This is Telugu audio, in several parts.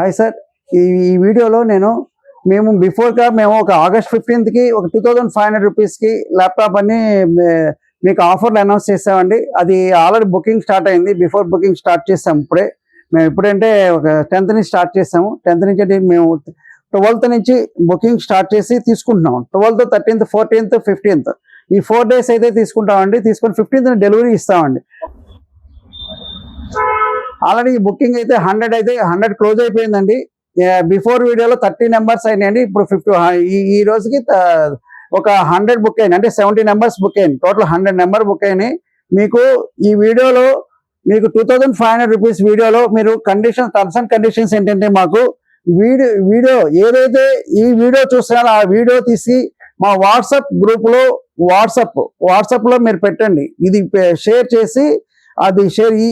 హాయ్ సార్ ఈ ఈ వీడియోలో నేను మేము బిఫోర్గా మేము ఒక ఆగస్ట్ ఫిఫ్టీన్త్కి ఒక టూ థౌజండ్ ఫైవ్ హండ్రెడ్ రూపీస్కి ల్యాప్టాప్ అని మీకు ఆఫర్లు అనౌన్స్ చేసామండి. అది ఆల్రెడీ బుకింగ్ స్టార్ట్ అయింది. బిఫోర్ బుకింగ్ స్టార్ట్ చేసాం ఇప్పుడే. మేము ఇప్పుడంటే ఒక టెన్త్ నుంచి స్టార్ట్ చేసాము. టెన్త్ నుంచి అంటే మేము ట్వెల్త్ నుంచి బుకింగ్ స్టార్ట్ చేసి తీసుకుంటున్నాం. ట్వెల్త్ థర్టీన్త్ ఫోర్టీన్త్ ఫిఫ్టీన్త్ ఈ ఫోర్ డేస్ అయితే తీసుకుంటామండి. తీసుకొని ఫిఫ్టీన్త్ డెలివరీ ఇస్తామండి. ఆల్రెడీ బుకింగ్ అయితే హండ్రెడ్ అయితే హండ్రెడ్ క్లోజ్ అయిపోయిందండి. బిఫోర్ వీడియోలో థర్టీ నెంబర్స్ అయినాయండి. ఇప్పుడు ఫిఫ్టీ ఈ రోజుకి త- ఒక హండ్రెడ్ బుక్ అయింది అంటే సెవెంటీ నెంబర్స్ బుక్ అయింది టోటల్ హండ్రెడ్ నెంబర్ బుక్ అయినాయి. మీకు ఈ వీడియోలో మీకు two thousand five hundred rupees వీడియోలో మీరు కండిషన్ టర్మ్స్ అండ్ కండిషన్స్ ఏంటంటే మాకు వీడియో వీడియో ఏదైతే ఈ వీడియో చూస్తున్నారో ఆ వీడియో తీసి మా వాట్సాప్ గ్రూప్లో వాట్సాప్ వాట్సాప్లో మీరు పెట్టండి. ఇది షేర్ చేసి అది షేర్ ఈ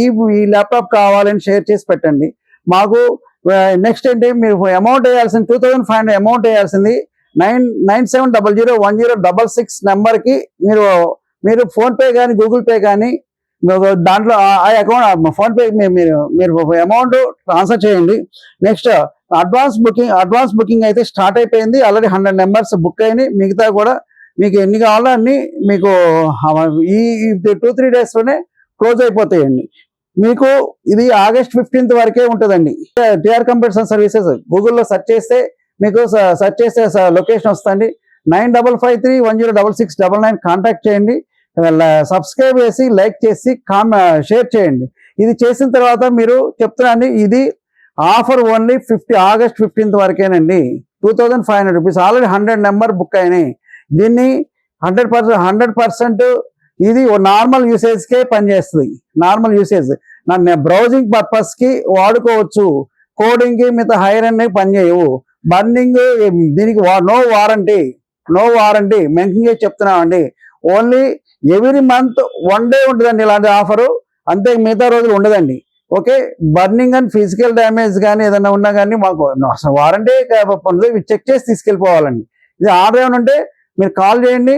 ఈ ఈ ల్యాప్టాప్ కావాలని షేర్ చేసి పెట్టండి. మాకు నెక్స్ట్ ఏంటి మీరు amount వేయాల్సింది two thousand five hundred amount వేయాల్సింది. Nine nine seven double zero one zero double six నెంబర్కి మీరు మీరు ఫోన్పే కానీ గూగుల్ పే కానీ దాంట్లో ఆ- ఆ అకౌంట్ ఫోన్పే మీరు మీరు అమౌంట్ ట్రాన్స్ఫర్ చేయండి. Next advance booking advance booking అయితే స్టార్ట్ అయిపోయింది. ఆల్రెడీ హండ్రెడ్ నెంబర్స్ బుక్ అయినాయి. మిగతా కూడా మీకు ఎన్ని కావాలో అన్ని మీకు ఈ టూ త్రీ డేస్లోనే క్లోజ్ అయిపోతాయండి. మీకు ఇది ఆగస్ట్ ఫిఫ్టీన్త్ వరకే ఉంటుందండి. టిఆర్ కంప్యూటర్స్ సర్వీసెస్ గూగుల్లో సెర్చ్ చేస్తే మీకు సెర్చ్ చేస్తే లొకేషన్ వస్తుంది nine double five three one zero double six double nine contact చేయండి. సబ్స్క్రైబ్ చేసి లైక్ చేసి కామ్ షేర్ చేయండి. ఇది చేసిన తర్వాత మీరు చెప్తున్నాను ఇది offer only fifty August fifteenth వరకేనండి. Two thousand five hundred rupees. Already hundred number book అయినాయి. దీన్ని హండ్రెడ్ పర్సెంట్ హండ్రెడ్ పర్సెంట్ ఇది ఓ నార్మల్ యూసేజ్కే పనిచేస్తుంది. నార్మల్ యూసేజ్ నన్ను బ్రౌజింగ్ పర్పస్కి వాడుకోవచ్చు. కోడింగ్కి మిగతా హైర్ అనేవి పనిచేయవు. బర్నింగ్ దీనికి no warranty no warranty mention చేసి చెప్తున్నామండి. Only every month one day ఉంటుందండి ఇలాంటి ఆఫరు అంతే మిగతా రోజులు ఉండదండి. Okay burning and physical damage కానీ ఏదైనా ఉన్నా కానీ మాకు అసలు వారంటీ చెక్ చేసి తీసుకెళ్ళిపోవాలండి. ఇది ఆర్డర్ ఏమైనా ఉంటే మీరు కాల్ చేయండి.